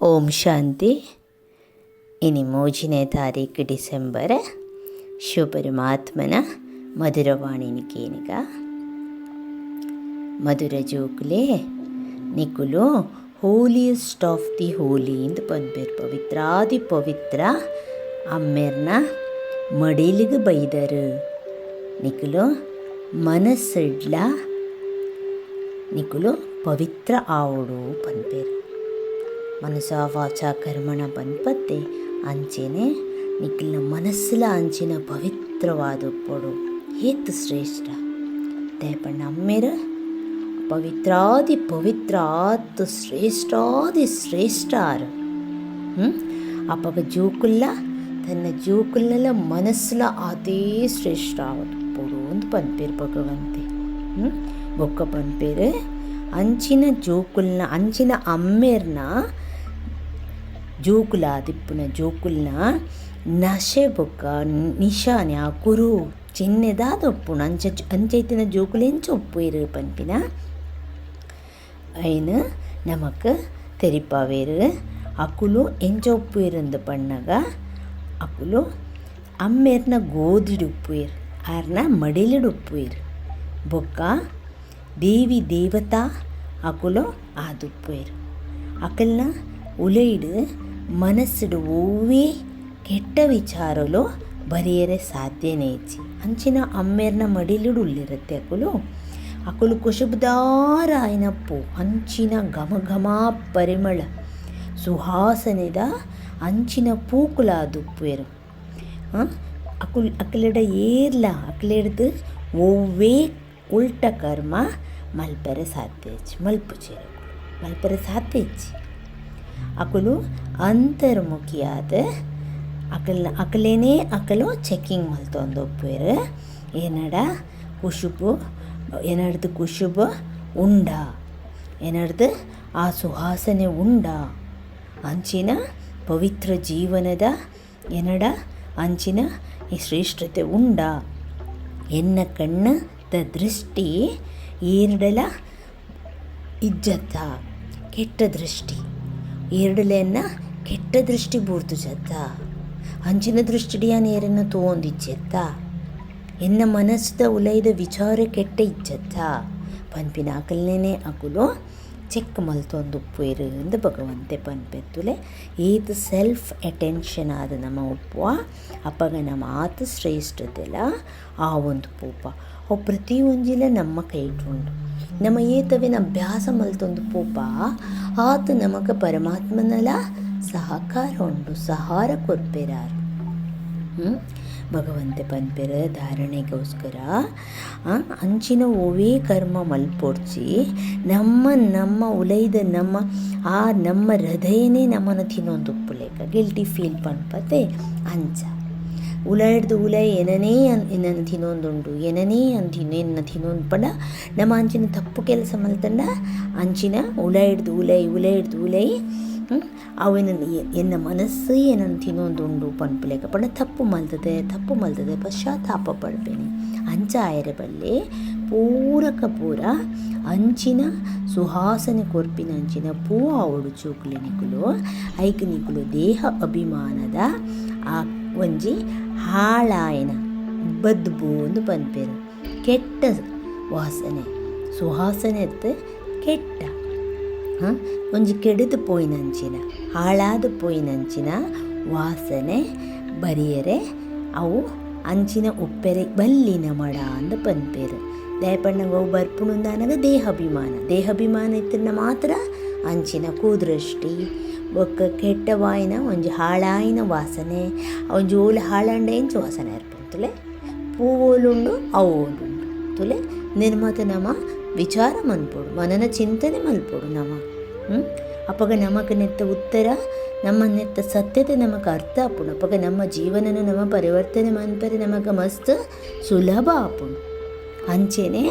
ಓಂ ಶಾಂತಿ ಇನಿ ಮೂಜನೇ ತಾರೀಕು ಡಿಸೆಂಬರ್ ಶಿವಪರಮಾತ್ಮನ ಮಧುರವಾಣಿನಿಕೇನಿಗ ಮಧುರ ಜೋಕುಲೆ ನಿಕುಲು ಹೋಲಿಯಸ್ಟ್ ಆಫ್ ದಿ ಹೋಲಿ ಅಂತ ಬಂದ್ಬೇರು ಪವಿತ್ರಾದಿ ಪವಿತ್ರ ಅಮ್ಮೆರ್ನ ಮಡಿಲಿಗೆ ಬೈದರು ನಿಕುಲು ಮನಸ್ಸಿಡ್ಲ ನಿಕುಲು ಪವಿತ್ರ ಆವಡು ಪನ್ಪೇರು ಮನಸ ವಾಚ ಕರ್ಮಣ ಪನ್ಪತ್ತೆ ಅಂಚೆನೆ ನಿಖಿಲ್ನ ಮನಸ್ಸಿಲ ಅಂಚಿನ ಪವಿತ್ರವಾದ ಪೊಡು ಹೇತ್ ಶ್ರೇಷ್ಠ ದಯಪಣ್ಣ ಅಮ್ಮೇರ ಪವಿತ್ರಾದಿ ಪವಿತ್ರ ಆತು ಶ್ರೇಷ್ಠಾದಿ ಶ್ರೇಷ್ಠ ಆರು ಹ್ಞೂ ಅಪ್ಪಗ ಜೂಕುಲ್ಲ ತನ್ನ ಜೂಕುಲ್ನೆಲ್ಲ ಮನಸ್ಸುಲ ಅದೇ ಶ್ರೇಷ್ಠ ಆವದು ಪೊಡು ಅಂತ ಪನ್ಪೇರು ಭಗವಂತೆ ಹ್ಞೂ ಬೊಕ್ಕ ಪನ್ಪೇರು ಅಂಚಿನ ಜೋಕುಲ್ನ ಅಂಚಿನ ಅಮ್ಮೇರ್ನ ಜೋಕುಲ ದಿಪ್ಪುನ ಜೋಕುಲ್ನ ನಶೆ ಬೊಕ್ಕ ನಿಶಾನೆ ಆ ಕುರು ಚಿನ್ನೆದಾದ ಒಪ್ಪುಣ ಅಂಚ ಅಂಚೈತಿನ ಜೋಕುಲು ಎಂಚ ಒಪ್ಪುವೆರು ಪನ್ಪಿನ. ಐನ್ ನಮಕ್ ತೆರಿಪಾವೇರು ಅಕುಲು ಎಂಚ ಒಪ್ಪುವೆರಂದು ಪಣ್ಣಗ. ಅಕುಲು ಅಮ್ಮೇರ್ನ ಗೋದಿಡು ಉಪ್ಪುವೆರು ಆರ್ನ ಮಡಿಲಿಡು ಉಪ್ಪುವೆರು ಬೊಕ್ಕ ದೇವಿ ದೇವತಾ ಅಕುಲು ಆದುಪ್ಪುವೆರು ಅಕಲ್ನ ಉಲೈಡು ಮನಸ್ಸುಡು ಓವೇ ಕೆಟ್ಟ ವಿಚಾರಲು ಬರೆಯರೆ ಸಾಧ್ಯನೇ ಇಚ್ಚಿ ಅಂಚಿನ ಅಮ್ಮೇರ್ನ ಮಡಿಲಿಡು ಉಳ್ಳಿರುತ್ತೆ ಅಕುಲು. ಅಕುಲು ಕುಶುಬ್ದಾರ ಆಯ್ನಪ್ಪು, ಅಂಚಿನ ಘಮ ಘಮ ಪರಿಮಳ. ಸುಹಾಸನೆದ ಅಂಚಿನ ಪೂಕುಲ ದುಪ್ಪುವೆರು ಅಕುಲ್, ಅಕಲೆಡ ಏರ್ಲ, ಅಕಲೆಡ್ದು ಒವ್ವೇ ಉಲ್ಟ ಕರ್ಮ ಮಲ್ಪರೆ ಸಾಧ್ಯ ಇಚ್ಚಿ ಮಲ್ಪುಚೆರು ಮಲ್ಪರೆ ಸಾಧ್ಯ ಇಚ್ಚಿ ಅಕುಲು ಅಂತರ್ಮುಖಿಯಾದ ಅಕಲ್, ಅಕಲೇನೇ ಅಕಲು ಚೆಕ್ಕಿಂಗ್ ಮಲ್ತೊಂದು ಒಪ್ಪುವೆರು ಏನಡ? ಕುಶುಬು, ಏನಡ್ದು ಕುಶುಬು? ಉಂಡ. ಏನಡ್ದು? ಆ ಸುಹಾಸನೆ ಉಂಡ. ಅಂಚಿನ ಪವಿತ್ರ ಜೀವನದ ಏನಡ? ಅಂಚಿನ ಶ್ರೇಷ್ಠತೆ ಉಂಡ. ಎನ್ನ ಕಣ್ಣ ದ ದೃಷ್ಟಿ ಏರ್ಡಲ ಇಜ್ಜತ್ತ, ಕೆಟ್ಟ ದೃಷ್ಟಿ. ಏರ್ಡಲೆನ್ನ ಕೆಟ್ಟ ದೃಷ್ಟಿ ಬೂರ್ದು ಜತ್ತ ಅಂಚಿನ ದೃಷ್ಟಿಯ ನೇರನ್ನು ತೋಂದಿಚ್ಚೆತ್ತ ಎನ್ನ ಮನಸ್ಸದ ಉಲೈದ ವಿಚಾರ ಕೆಟ್ಟ ಇಚ್ಚತ್ತ ಪನ್ಪಿನ ಅಕಲ್ನೇನೆ ಅಕುಲು ಚೆಕ್ ಮಲ್ತೊಂದು ಉಪ್ಪು ಎಂದು ಭಗವಂತೆ ಪನ್ಪೆತ್ತುಲೆ, ಏತ್ ಸೆಲ್ಫ್ ಅಟೆನ್ಷನ್ ಆದ ನಮ್ಮ ಉಪ್ಪುವ ಅಪ್ಪಗ ನಮ್ಮ ಆತ ಶ್ರೇಷ್ಠದೆಲ್ಲ ಆ ಒಂದು ಪೂಪ. ಅವು ಪ್ರತಿ ನಮ್ಮ ಕೈಟುಂಡು ನಮ್ಮ ಏತವಿನ ಅಭ್ಯಾಸ ಮಲ್ತೊಂದು ಪೂಪ, ಆತ ನಮಗ ಪರಮಾತ್ಮನಲ ಸಹಕಾರ ಉಂಡು, ಸಹಾರ ಕೊರ್ಪೆರಾರು. ಭಗವಂತೆ ಪನ್ಪೆರ ಧಾರಣೆಗೋಸ್ಕರ ಅಂಚಿನ ಓವೇ ಕರ್ಮ ಮಲ್ಪೊಡ್ಸಿ, ನಮ್ಮ ನಮ್ಮ ಉಲೈದ ನಮ್ಮ, ಆ, ನಮ್ಮ ಹೃದಯನೇ ನಮ್ಮನ್ನು ತಿನ್ನೊಂದು ಉಪ್ಪುಲೇಕ ಗಿಲ್ಟಿ ಫೀಲ್ ಪನ್ಪತೆ ಅಂಚ. ಉಲಾಯ್ಡ್ದು ಉಲೈ ಎನನೇ ಅನ್ ತಿನ್ನು ಎನ್ನ ತಿನ್ನೊಂದು ಪಂಡ ನಮ್ಮ ಅಂಚಿನ ತಪ್ಪು ಕೆಲಸ ಮಲ್ತಂಡ, ಅಂಚಿನ ಉಲಾಯ್ಡ್ದು ಉಲೈ ಉಲಾಯ್ಡ್ದು ಉಲೈ ಅವನ ಎನ್ನ ಮನಸ್ಸು ಏನನ್ನು ತಿನ್ನೊಂದುಂಡು ಪನ್ಪುಲೇಕ ಪಂಡ. ತಪ್ಪು ಮಲ್ತದೆ ತಪ್ಪು ಮಲ್ತದೆ, ಪಶ್ಚಾತ್ತಾಪ ಪಡ್ಬೇನೆ. ಅಂಚ ಆಯರೆ ಬಲ್ಲೆ ಪೂರಕ ಪೂರ ಅಂಚಿನ ಸುಹಾಸನೆ ಕೊರ್ಪಿನ ಅಂಚಿನ ಪೂ ಅವಳು ಚೂಕ್ಲಿನಿಕುಲು ನಿಕುಲು ಐಕ್ ನಿಕುಲು ದೇಹ ಅಭಿಮಾನದ ಆ ಒಂಜಿ ಹಾಳಾಯನ, ಬದ್ಬು ಪನ್ಪೇರು. ಕೆಟ್ಟ ವಾಸನೆ ಸುಹಾಸನೆ ಕೆಟ್ಟ. ಹಾಂ? ಒಂಜಿ ಕೆಡದು ಪೋಯಿನಂಚಿನ, ಹಾಳಾದ ಪೋಯಿನಂಚಿನ ವಾಸನೆ ಬರಿಯರೆ, ಅವು ಅಂಚಿನ ಉಪ್ಪೆರೆ ಬಲ್ಲಿನ ಮಡ ಅಂದು ಪನ್ಪೇರು. ದಯಪಣ್ಣ ಅವು ಬರ್ಪುಣಂದಾನಾಗ ದೇಹಾಭಿಮಾನ. ದೇಹಾಭಿಮಾನ ಇತ್ತಿನ ಮಾತ್ರ ಅಂಚಿನ ಕೂದೃಷ್ಟಿ ಬೊಕ್ಕ ಕೆಟ್ಟವಾಯಿನ ಒಂಜಿ ಹಾಳಾಯಿನ ವಾಸನೆ, ಒಂಜಿ ಓಲು ಹಾಳಂಡ ಎಂಚ ವಾಸನೆ ಇರ್ಪುಂತುಲೆ ಪೂವೋಲುಂಡು, ಅವೋಲುಂಡು ತುಲೆ? ನಿರ್ಮತ ನಮ ವಿಚಾರ ಮನ್ಪೊಡು, ಮನನ ಚಿಂತನೆ ಮಲ್ಪೋಡು ನಮ ಹ್ಞೂ ಅಪ್ಪಗ ನಮಗ ನೆತ್ತ ಉತ್ತರ, ನಮ್ಮ ನೆತ್ತ ಸತ್ಯತೆ ನಮಗೆ ಅರ್ಥ ಆಪುಂಡು ಅಪ್ಪಗ ನಮ್ಮ ಜೀವನನ ನಮ್ಮ ಪರಿವರ್ತನೆ ಮನ್ಪರೆ ನಮಗೆ ಮಸ್ತ್ ಸುಲಭ ಆಪುಂಡು. ಅಂಚೆನೆ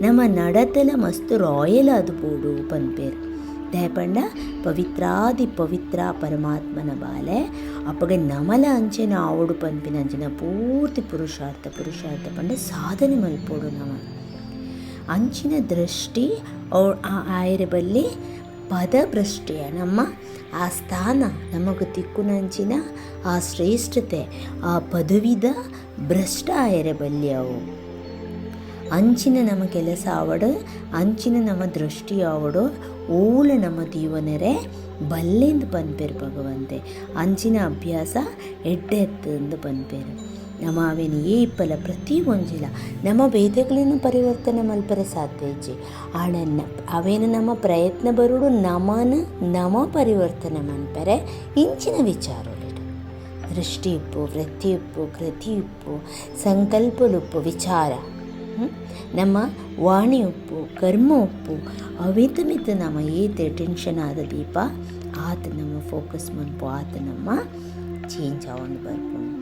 ನಮ್ಮ ನಡತೆಲ ಮಸ್ತ್ ರಾಯಲ್ ಆದ್ಬೋದು ಪನ್ಪೇರು. ದಯಪಂಡ ಪವಿತ್ರಾದಿ ಪವಿತ್ರ ಪರಮಾತ್ಮನ ಬಾಲೆ. ಅಪ್ಪಗ ನಮಲ ಅಂಚೆನ ಆವಡು ಪಂಪಿನ ಅಂಚಿನ ಪೂರ್ತಿ ಪುರುಷಾರ್ಥ ಪುರುಷಾರ್ಥ ಪಂಡ ಸಾಧನೆ ಮಲ್ಪೋಡು ನಮ ಅಂಚಿನ ದೃಷ್ಟಿ ಆ ಆಯರ ಬಲ್ಲಿ ಪದಭ್ರಷ್ಟೆಯ ನಮ್ಮ ಆ ಸ್ಥಾನ ನಮಗೆ ತಿಕ್ಕುನಂಚಿನ ಆ ಶ್ರೇಷ್ಠತೆ, ಆ ಪದವಿದ ಭ್ರಷ್ಟ ಆಯರ ಬಲ್ಲಿ ಅವು. ಅಂಚಿನ ನಮ್ಮ ಕೆಲಸ ಆವಡು, ಅಂಚಿನ ನಮ್ಮ ದೃಷ್ಟಿ ಆವಡು ಓಲ ನಮ್ಮ ದೀವನರೆ ಬಲ್ಲೆಂದು ಪನ್ಪೇರು ಭಗವಂತೆ. ಅಂಚಿನ ಅಭ್ಯಾಸ ಎಡ್ಡೆತ್ತಂದು ಪನ್ಪೇರು ನಮ್ಮ ಅವೇನು ಏಪಲ ಪ್ರತಿ ಒಂಜಿಲ ನಮ್ಮ ಭೇದಗಳನ್ನು ಪರಿವರ್ತನೆ ಮಲ್ಪರೆ ಸಾಧ್ಯ ಇಜ್ಜಿ. ಆಣ ಅವೇನು ನಮ್ಮ ಪ್ರಯತ್ನ ಬರುಡು ನಮನ ನಮ ಪರಿವರ್ತನೆ ಮನ್ಪರೆ, ಇಂಚಿನ ವಿಚಾರ ದೃಷ್ಟಿ ಉಪ್ಪು ವೃತ್ತಿ ಉಪ್ಪು ಕೃತಿ ಉಪ್ಪು ಸಂಕಲ್ಪಲುಪ್ಪು, ವಿಚಾರ? ನಮ್ಮ ವಾಣಿ ಉಪ್ಪು ಕರ್ಮ ಉಪ್ಪು ಅವಿತ ಮಿತ ನಮ್ಮ ಏತೆ ಟೆನ್ಷನ್ ಆದ ದೀಪ, ಆತ ನಮ್ಮ ಫೋಕಸ್ ಮನ್ಪು, ಆತ ನಮ್ಮ ಚೇಂಜ್ ಆವೊಂದು ಬರ್ಪುಂಡು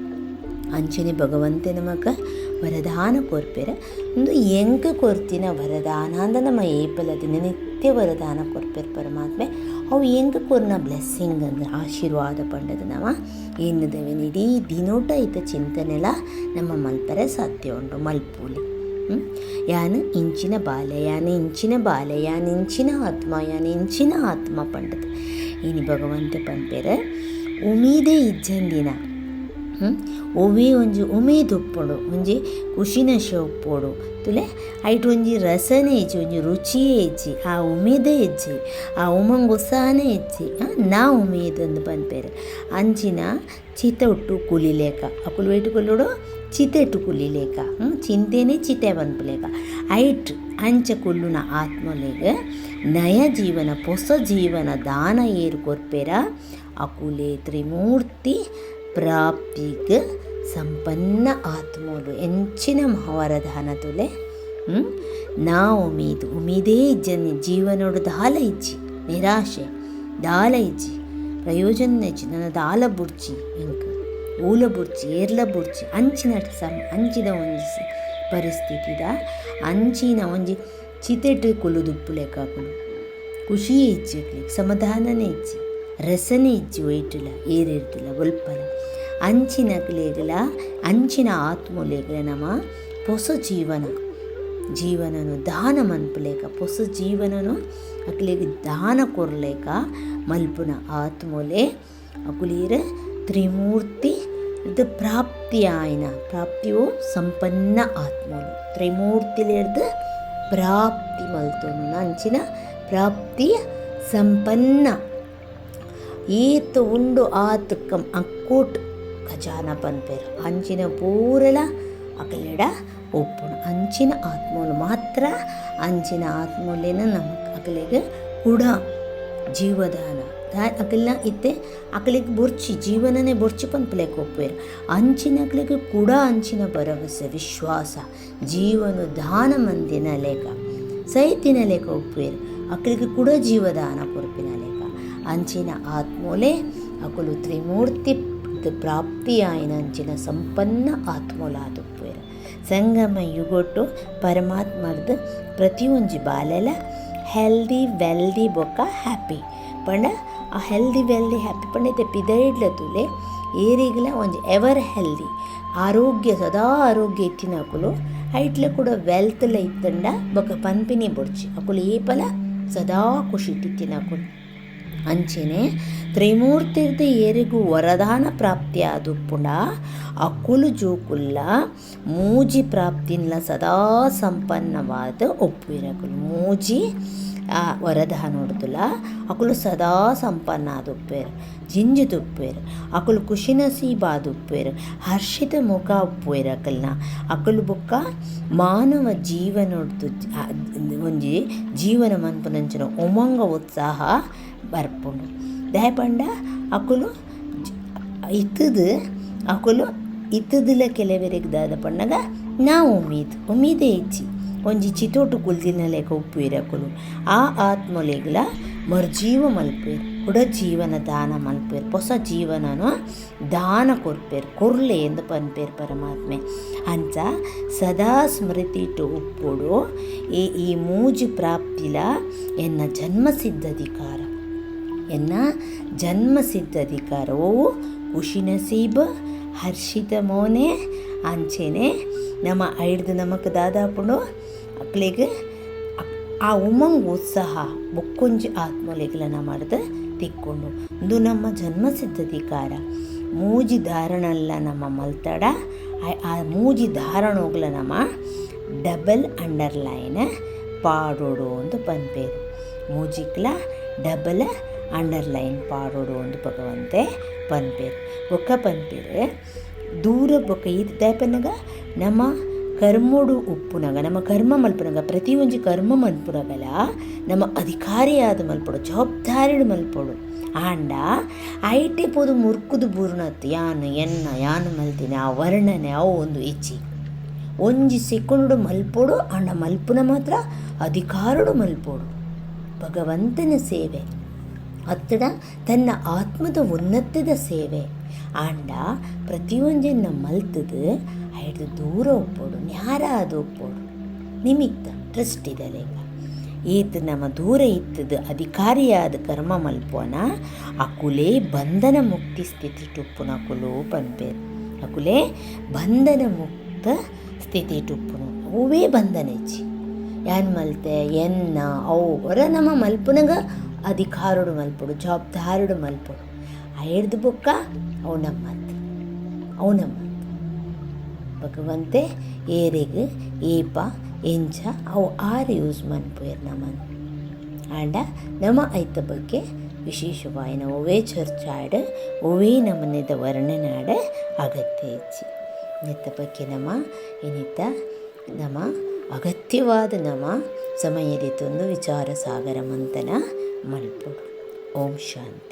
ಅಂಚನೆ ಭಗವಂತೆ ನಮಗೆ ವರದಾನ ಕೊರ್ಪೆರ. ಒಂದು ಎಂಕ ಕೊರ್ತಿನ ವರದಾನ ಅಂದ ನಮ್ಮ ಏಪಲ ದಿನನಿತ್ಯ ವರದಾನ ಕೊರ್ಪೆರ್ ಪರಮಾತ್ಮೆ. ಅವು ಎಂಕ ಕೊರ್ನ ಬ್ಲೆಸ್ಸಿಂಗ್ ಅಂದ್ರೆ ಆಶೀರ್ವಾದ ಪಂಡದ ನಾವು. ಏನದವೆ ಇಡೀ ದಿನೋಟ ಇತ ಚಿಂತನೆಲ್ಲ ನಮ್ಮ ಮಲ್ಪರೆ ಸಾಧ್ಯ ಉಂಟು. ಮಲ್ಪೂಲಿ? ಯಾನ್ ಇಂಚಿನ ಬಾಲಯಾನ ಯಾನ್ ಇಂಚಿನ ಬಾಲಯಾನ ಯಾನ್ ಇಂಚಿನ ಆತ್ಮ ಯಾನ್ ಇಂಚಿನ ಆತ್ಮ ಪಂಡದ ಇನಿ ಭಗವಂತ ಪಂಪೆರೆ ಉಮೀದೆ ಇಜ್ಜಂದಿನ ಒವೆ ಒಂಜಿ ಉಮೇದು ಉಪ್ಪೊಡು ಒಂಜಿ ಖುಷಿನ ಉಪ್ಪೊಡು ತುಲೆ ಐಟ್ ಒಂಜಿ ರಸನೇ ಇಜ್ಜಿ ಒಂಜಿ ರುಚಿಯೇ ಇಜ್ಜಿ ಆ ಉಮೇದೇ ಇಜ್ಜಿ ಆ ಉಮಂಗ್ ಉತ್ಸಾಹನೇ ಇಜ್ಜಿ ನಾ ಉಮೇದು ಅಂದು ಅಂಚಿನ ಚಿತ ಉಟ್ಟು ಕುಲಿಲೇಕ ಅಕುಲು ಚಿತೆ ಇಟ್ಟು ಕುಲಿಲೇಕ ಹ್ಮ್? ಚಿಂತೆನೇ ಚಿತೆ ಪನ್ಪುಲೇಕ ಐಟ್ ಅಂಚ ಕುಲ್ಲುನ ಆತ್ಮಲೆಗೆ ನಯ ಜೀವನ ಹೊಸ ಜೀವನ, ದಾನ ಏರು ಕೊರ್ಪೆರ ಅಕುಲೆ ತ್ರಿಮೂರ್ತಿ ಪ್ರಾಪ್ತಿಗೆ ಸಂಪನ್ನ ಆತ್ಮೋಲು ಎಂಚಿನ ಮಹಾವರಧಾನ ತುಲೆ? ನಾ ಉಮೀದ್ ಉಮೀದೇ ಜನ ಜೀವನೋಡು ದಾಲ ಇಜ್ಜಿ, ನಿರಾಶೆ, ದಾಲ ಇಜ್ಜಿ ಪ್ರಯೋಜನ ಇಜ್ಜಿ, ನನ್ನ ದಾಲ ಬುಡ್ಜಿ, ಎಂಕ ಊಲ ಬುರ್ಜಿ, ಏರ್ಲ ಬುರ್ಜಿ, ಅಂಚಿನ ಸಂ ಅಂಚಿನ ಒಂಜಿ ಪರಿಸ್ಥಿತಿದ ಅಂಚಿನ ಒಂಜಿ ಚಿತೆಟ್ ಕುಲುದುಪ್ಪು ಲೆಕ್ಕಾಕುಲು ಖುಷಿ ಇಜ್ಜಿ ಸಮಧಾನನೆ ಸಮಾಧಾನನೇ ಇಜ್ಜಿ ರಸನೆ ಇಜ್ಜಿ ಒಯ್ಟಿಲ್ಲ ಏರಿರ್ತಿಲ್ಲ ಒಲ್ಪಲ ಅಂಚಿನ ಲೇಗಲ ಅಂಚಿನ ಆತ್ಮಲೇಗಲ ನಮ ಹೊಸ ಜೀವನ. ಜೀವನನು ದಾನ ಮನ್ಪುಲೇಕ ಹೊಸ ಜೀವನನು ಅಕ್ಲಿಗೆ ದಾನ ಕೊರ್ಲೇಕ ಮಲ್ಪುನ ಆತ್ಮೊಲೆ ಅಕುಲೀರ ತ್ರಿಮೂರ್ತಿ ಪ್ರಾಪ್ತಿ ಆಯ್ನ ಪ್ರಾಪ್ತಿಯು ಸಂಪನ್ನ ಆತ್ಮಲು ತ್ರಿಮೂರ್ತಿಲೇರ್ದು ಪ್ರಾಪ್ತಿ ಮಲ್ತೋನು. ಅಂಚಿನ ಪ್ರಾಪ್ತಿ ಸಂಪನ್ನ. ಈತ ಉಂಡು ಆತಕ್ಕಂ ಅಕ್ಕೂಟ್ ಖಜಾನ ಪನ್ಪೇರು ಅಂಚಿನ ಪೂರಲ ಅಕಲೆಡ ಒಪ್ಪುಣ ಅಂಚಿನ ಆತ್ಮಲು ಮಾತ್ರ ಅಂಚಿನ ಆತ್ಮಲೇನ ನಮ್ಮ ಅಗಲಿಗೆ ಕೂಡ. ಜೀವದಾನ. ಅಕಲ್ನ ಇತ್ತೆ ಅಕಲಿಗೆ ಬೊರ್ಚಿ, ಜೀವನನೇ ಬೊರ್ಚಿ ಕೊಪ್ಪೇರು ಅಂಚಿನ ಅಕಲಿಗೆ ಕೂಡ ಅಂಚಿನ ಭರವಸೆ, ವಿಶ್ವಾಸ, ಜೀವನ ದಾನ ಮಂದಿನ ಲೇಖ. ಸೈತಿನ ಲೇಖ ಒಪ್ಪೇರು ಅಕಲಿಗೆ ಕೂಡ ಜೀವದಾನ ಕೊರ್ಪಿನ ಲೇಖ. ಅಂಚಿನ ಆತ್ಮೋಲೆ ಅಕಲು ತ್ರಿಮೂರ್ತಿ ಪ್ರಾಪ್ತಿಯಾಯಿನ ಅಂಚಿನ ಸಂಪನ್ನ ಆತ್ಮೋಲಾದುಪ್ಪೇರು ಸಂಗಮ ಯುಗೊಟ್ಟು ಪರಮಾತ್ಮರ್ದು ಪ್ರತಿಯೊಂಜಿ ಬಾಲೆಲ ಹೆಲ್ದಿ ವೆಲ್ದಿ ಬೊಕ್ಕ ಹ್ಯಾಪಿ ಪಂಡ ಆ ಹೆಲ್ದಿ ವೆಲ್ದಿ ಹ್ಯಾಪಿ ಪಂಡ ಇತ್ತೆ ಪಿದೈಡ್ಲ ತುಲೆ ಏರಿಗ್ಲ ಒಂಜಿ ಎವರ್ ಹೆಲ್ದಿ ಆರೋಗ್ಯ ಸದಾ ಆರೋಗ್ಯ ಇತ್ತಿನ ಅಕುಲು, ಐಟ್ಲ ಕೂಡ ವೆಲ್ತ್ಲ ಇತ್ತಂಡ ಬೊಕ್ಕ ಪನ್ಪಿನಿ ಬೊಡ್ಚಿ. ಅಕುಲು ಏಪಲ ಸದಾ ಖುಷಿ ತಿತ್ತಿನ ಅಕುಲು. ಅಂಚೆನೆ ತ್ರಿಮೂರ್ತಿರ್ದ ಏರಿಗೂ ವರದಾನ ಪ್ರಾಪ್ತಿ ಪುಣ ಅಕುಲು ಜೋಕುಲ್ಲ ಮೂಜಿ ಪ್ರಾಪ್ತಿನ್ಲ ಸದಾ ಸಂಪನ್ನವಾದ ಒಪ್ಪುವಿರಕುಲು. ಮೂಜಿ ವರದಾನ ನೋಡ್ತುಲ ಅಕುಲು ಸದಾ ಸಂಪನ್ನ ಆದುಪ್ಪೇರು ಜಿಂಜು ತುಪ್ಪೇರು ಅಕುಲು ಖುಷಿ ನಸೀಬ್ ಆದುಪ್ಪೇರು ಹರ್ಷಿತ ಮುಖ ಉಪ್ಪುವೆರ್ ಅಕಲ್ನ. ಅಕುಲು ಬೊಕ್ಕ ಮಾನವ ಜೀವನೊಡ್ದು ಒಂಜಿ ಜೀವನ ಮನ್ಪುನಂಚಿನ ಉಮಂಗ ಉತ್ಸಾಹ ಬರ್ಪುಂಡು. ದಯಪಂಡ ಅಕುಲು ಇತ್ತದು, ಅಕುಲು ಇತ್ತದಿಲ್ಲ ಕೆಲವರಿಗೆ ದಾದ ಪಣ್ಣಗ ನಾ ಉಮೀದ್, ಉಮೀದೇ ಇಚ್ಚಿ. ಒಂಜಿ ಚಿತೋಟು ಕುಲ್ದಿನ ಲೆಕ್ಕ ಉಪ್ಪುವಿರ ಅಕುಲು ಆ ಆತ್ಮಲೆಗ್ಲ ಮರ್ಜೀವ ಮಲ್ಪೇರು ಕುಡ ಜೀವನ ದಾನ ಮಲ್ಪೇರು ಹೊಸ ಜೀವನನ ದಾನ ಕೊರ್ಪೇರು, ಕೊರ್ಲೆ ಎಂದು ಪನ್ಪೇರು ಪರಮಾತ್ಮೆ. ಅಂಚ ಸದಾ ಸ್ಮೃತಿಟ್ಟು ಉಪ್ಪುಡು, ಈ ಈ ಮೂಜು ಪ್ರಾಪ್ತಿಲ ಎನ್ನ ಜನ್ಮಸಿದ್ಧಧಿಕಾರ. ಎನ್ನ ಜನ್ಮಸಿದ್ಧಧಿಕಾರವು ಖುಷಿ ನಸೀಬ ಹರ್ಷಿತ ಮೋನೆ, ಅಂಚೆನೆ, ನಮ್ಮ ಐಡ್ದು ನಮಕ್ ದಾದಾಪುಂಡು ಅಕ್ಲಿಗೆ ಆ ಉಮಂಗ್ ಉತ್ಸಾಹ ಬೊಕ್ಕೊಂಜಿ ಆತ್ಮಲೆಗಳನ್ನು ಮಾಡಿದ ತಿಕ್ಕೊಂಡು ಇಂದು ನಮ್ಮ ಜನ್ಮಸಿದ್ಧಧಿಕಾರ ಮೂಜಿ ಧಾರಣಲ್ಲ ನಮ್ಮ ಮಲ್ತಡ. ಆ- ಮೂಜಿ ಧಾರಣೋಗ್ಲ ನಮ್ಮ ಡಬಲ್ ಅಂಡರ್ಲೈನ್ ಪಾಡೋಡು ಒಂದು ಪನ್ಪೇರು. ಮೂಜಿಕ್ಲ ಡಬಲ್ ಅಂಡರ್ಲೈನ್ ಪಾಡೋಡು ಒಂದು ಭಗವಂತೆ ಪನ್ಪೇರು. ಒಕ್ಕ ಪನ್ಪೇರು. ದೂರ ಬೊಕ್ಕ ಇದು ದಯಪನಗ ನಮ್ಮ ಕರ್ಮೋಡು ಉಪ್ಪುನಗ, ನಮ್ಮ ಕರ್ಮ ಮಲ್ಪುನಗ, ಪ್ರತಿ ಒಂಜಿ ಕರ್ಮ ಮಲ್ಪುನಗಲ ನಮ್ಮ ಅಧಿಕಾರಿಯಾದ ಮಲ್ಪೊಡು, ಜವಾಬ್ದಾರಿಡು ಮಲ್ಪೊಡು. ಆಂಡ, ಐಟೆ ಪೋದು ಮುರ್ಕುದು ಬೂರ್ಣತ್ ಯಾನು ಎನ್ನ, ಯಾನು ಮಲ್ತಿನ ಆ ವರ್ಣನೆ, ಅವು ಒಂದು ಇಚ್ಚಿ. ಒಂಜಿ ಸೆಕೆಂಡು ಮಲ್ಪೋಡು, ಆಂಡ ಮಲ್ಪುನ ಮಾತ್ರ ಅಧಿಕಾರಡು ಮಲ್ಪೋಡು. ಭಗವಂತನ ಸೇವೆ ಅತ್ತಡ ತನ್ನ ಆತ್ಮದ ಉನ್ನತದ ಸೇವೆ. ಆಂಡ ಪ್ರತಿಯೊಂಜನ್ನ ಮಲ್ತದು ಐದು ದೂರ ಒಪ್ಪೋಡು, ನ್ಯಾರ ಅದು ಒಪ್ಪೋಡು. ನಿಮಿತ್ತ ಟ್ರಸ್ಟ್ ಇದೆ ಏತ್ ನಮ್ಮ ದೂರ ಇತ್ತದ ಅಧಿಕಾರಿಯಾದ ಕರ್ಮ ಮಲ್ಪೋನ ಅಕುಲೇ ಬಂಧನ ಮುಕ್ತಿ ಸ್ಥಿತಿ ಟುಪ್ಪುನ ಅಕುಲು ಪನ್ಪೇರು. ಅಕುಲೇ ಬಂಧನ ಮುಕ್ತ ಸ್ಥಿತಿ ಟುಪ್ಪುನು ಅವೇ ಬಂಧನ ಹೆಚ್ಚಿ ಯಾನ್ ಮಲ್ತೆ? ಎನ್ನ, ಅವು, ಹೊರ ನಮ್ಮ ಮಲ್ಪುನಗ ಅಧಿಕಾರಡು ಮಲ್ಪೊಡು, ಜವಾಬ್ದಾರಡು ಆ ಹಿಡ್ದು ಬುಕ್ಕ ಅವು ನಮ್ಮತ್. ಅವು ಭಗವಂತೆ, ಏರೆಗ್ ಏಪ ಎಂಚ, ಅವು ಆರು ಯೂಸ್ ಮನ್ಪುಯರ್ ನಮನ್ ಆಂಡ ನಮ್ಮ ಐತ ಬಗ್ಗೆ ವಿಶೇಷವಾಯಿನ ಒವೇ ಚರ್ಚಾಡ ಒವೇ ನಮ್ಮನೆದ ವರ್ಣನಾಡ ಅಗತ್ಯ ಹೆಚ್ಚಿ ನಿತ್ತ ಬಗ್ಗೆ ನಮ್ಮ ಏನಿತ್ತ ನಮ್ಮ ಅಗತ್ಯವಾದ ನಮ್ಮ ಸಮಯದಿತ್ತೊಂದು ವಿಚಾರ ಸಾಗರ ಮಂಥನ ಮಲ್ಪೊಡು. ಓಂ ಶಾಂತಿ.